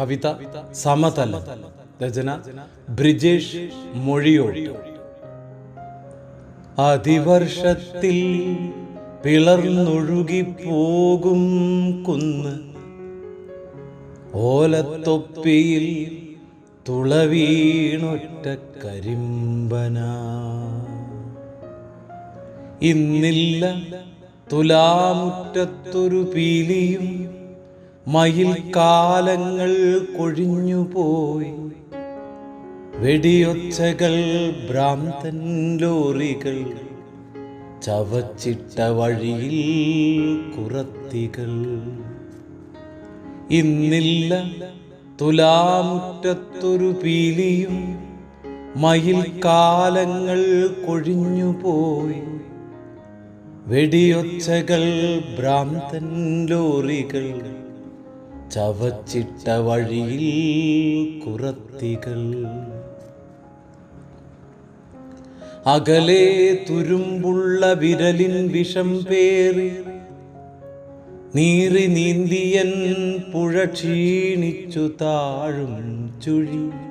കവിത സമതല രചന ബ്രിജേഷ് മൊഴിയോട്. അതിവർഷത്തിൽ പിളർന്നൊഴുകിപ്പോകും കുന്ന്. ഓലത്തൊപ്പിയിൽ തുളവീണൊറ്റ കരിമ്പന. ഇന്നില്ല തുലാമുറ്റത്തൊരു പീലിയും മയിൽ കാലങ്ങൾ കൊഴിഞ്ഞുപോയി. വെടിയൊച്ചകൾ ഭ്രാന്തൻ ലോറികൾ ചവച്ചിട്ട വഴിയിൽ കുറത്തികൾ. ഇന്നില്ല തുലാമുറ്റത്തൊരു പീലിയും മയിൽ കാലങ്ങൾ കൊഴിഞ്ഞുപോയി. വെടിയൊച്ചകൾ ഭ്രാന്തൻ ലോറികൾ ചവച്ചിട്ട വഴിയിൽ കുറത്തികൾ. അകലെ തുരുമ്പുള്ള വിരലിൻ വിഷം പേറി നീറി നീന്തിയൻ പുഴ ക്ഷീണിച്ചു താഴും ചുഴി.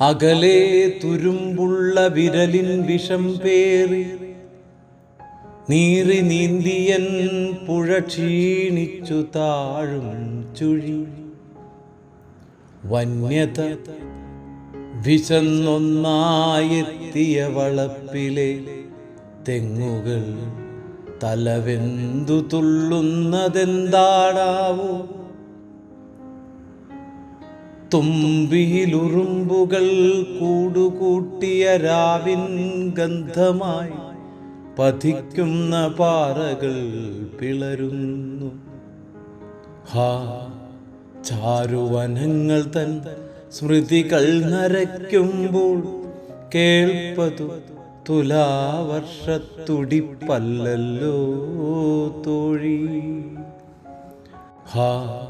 അകലെ തുരുമ്പുള്ള വിരലിൻ വിഷം പേറി നീറി നീന്തിയൻ പുഴ ക്ഷീണിച്ചു താഴും ചുഴി. വന്യത വിശന്നൊന്നായെത്തിയ വളപ്പിലെ തെങ്ങുകൾ തലവെന്തു തുള്ളുന്നതെന്താടാവോ തുമ്പിയിലുറുമ്പുകൾ കൂടുകൂട്ടിയ രാവിൻ ഗന്ധമായി പതിക്കുന്ന പാറകൾ പിളരുന്നു. ഹാ ചാരുവനങ്ങൾ തൻ സ്മൃതികൾ നരയ്ക്കുമ്പോൾ കേൾപ്പതു തുലാവർഷത്തുടിപ്പല്ലല്ലോ തോഴി. ഹാ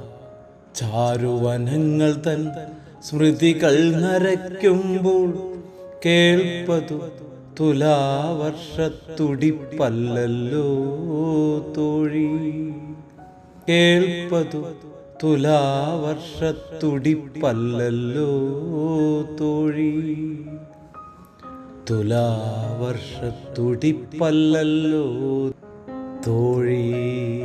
ചാരുവനങ്ങൾ തൻ സ്മൃതികൾ നരയ്ക്കുമ്പോൾ കേൾപ്പതു തുലാവർഷത്തുടിപ്പല്ലല്ലോ തോഴി. കേൾപ്പതു തുലാവർഷത്തുടിപ്പല്ലല്ലോ തോഴി. തുലാവർഷത്തുടിപ്പല്ലല്ലോ തോഴി.